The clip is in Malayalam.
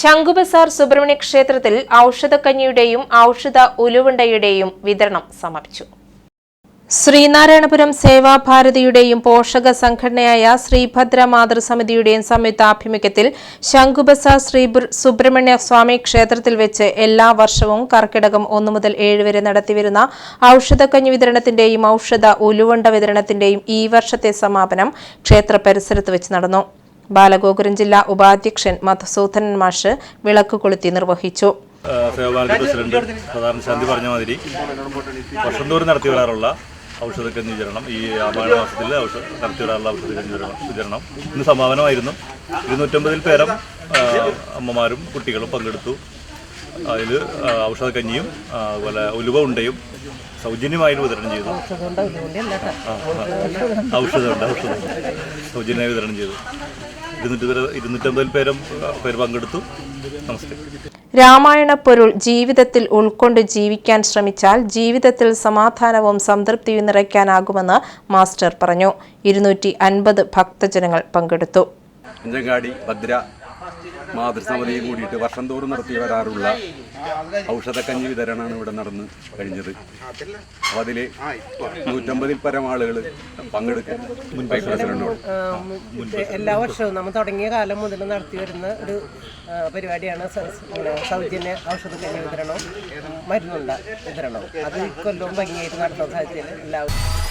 ശംഖുബസാർ സുബ്രഹ്മണ്യ ക്ഷേത്രത്തിൽ ഔഷധക്കഞ്ഞിയുടെയും ഔഷധ ഉലുവണ്ടയുടെയും വിതരണം സമാപിച്ചു. ശ്രീനാരായണപുരം സേവാഭാരതിയുടെയും പോഷക സംഘടനയായ ശ്രീഭദ്ര മാതൃസമിതിയുടെയും സംയുക്താഭിമുഖ്യത്തിൽ ശംഖുബസാർ ശ്രീ ബുർ- സുബ്രഹ്മണ്യ സ്വാമി ക്ഷേത്രത്തിൽ വെച്ച് എല്ലാ വർഷവും കർക്കിടകം ഒന്നു മുതൽ ഏഴ് വരെ നടത്തിവരുന്ന ഔഷധക്കഞ്ഞി വിതരണത്തിന്റെയും ഔഷധ ഉലുവണ്ട വിതരണത്തിന്റെയും ഈ വർഷത്തെ സമാപനം ക്ഷേത്ര പരിസരത്ത് വെച്ച് നടന്നു. ബാലഗോകുലം ജില്ലാ ഉപാധ്യക്ഷൻ മധുസൂദനൻ മാഷ് വിളക്ക് കൊളുത്തി നിർവഹിച്ചു. സേവാഭാരതി പ്രസിഡന്റ് ഔഷധക്കഞ്ഞി വിതരണം ഈ ആഭാഴ മാസത്തിൽ ഔഷധ നടത്തി വരാറുള്ള ഔഷധ വിതരണം വിതരണം. ഇന്ന് സമാപനമായിരുന്നു. ഇരുന്നൂറ്റമ്പതിൽ പേരം അമ്മമാരും കുട്ടികളും പങ്കെടുത്തു. അതിൽ ഔഷധ കഞ്ഞിയും അതുപോലെ ഉലുവ ഉണ്ടയും സൗജന്യമായി വിതരണം ചെയ്തു. ഔഷധമുണ്ട് ഔഷധം സൗജന്യമായി വിതരണം ചെയ്തു. ഇരുന്നൂറ്റി ഇരുന്നൂറ്റമ്പതിൽ പേരും പേര് പങ്കെടുത്തു. നമസ്തേ. രാമായണ പൊരുൾ ജീവിതത്തിൽ ഉൾക്കൊണ്ട് ജീവിക്കാൻ ശ്രമിച്ചാൽ ജീവിതത്തിൽ സമാധാനവും സംതൃപ്തിയും നിറയ്ക്കാനാകുമെന്ന് മാസ്റ്റർ പറഞ്ഞു. ഇരുന്നൂറ്റി അൻപത് ഭക്തജനങ്ങൾ പങ്കെടുത്തു. അഞ്ചങ്ങാടി ഭദ്ര മാതൃസമിതിയും കൂടിയിട്ട് വർഷം തോറും നടത്തി വരാറുള്ള ഔഷധക്കഞ്ഞി വിതരണമാണ് ഇവിടെ നടന്ന് കഴിഞ്ഞത്. അപ്പോൾ അതിൽ നൂറ്റമ്പതിൽ പരം ആളുകൾ പങ്കെടുക്കും എല്ലാ വർഷവും നമ്മൾ തുടങ്ങിയ കാലം മുതൽ നടത്തി വരുന്ന ഒരു പരിപാടിയാണ് സൗജന്യ ഔഷധക്കഞ്ഞി വിതരണവും മരുന്നുണ്ട വിതരണവും. അത് കൊല്ലവും ഭംഗിയായിട്ട് നടത്താൻ സാഹചര്യം എല്ലാവരും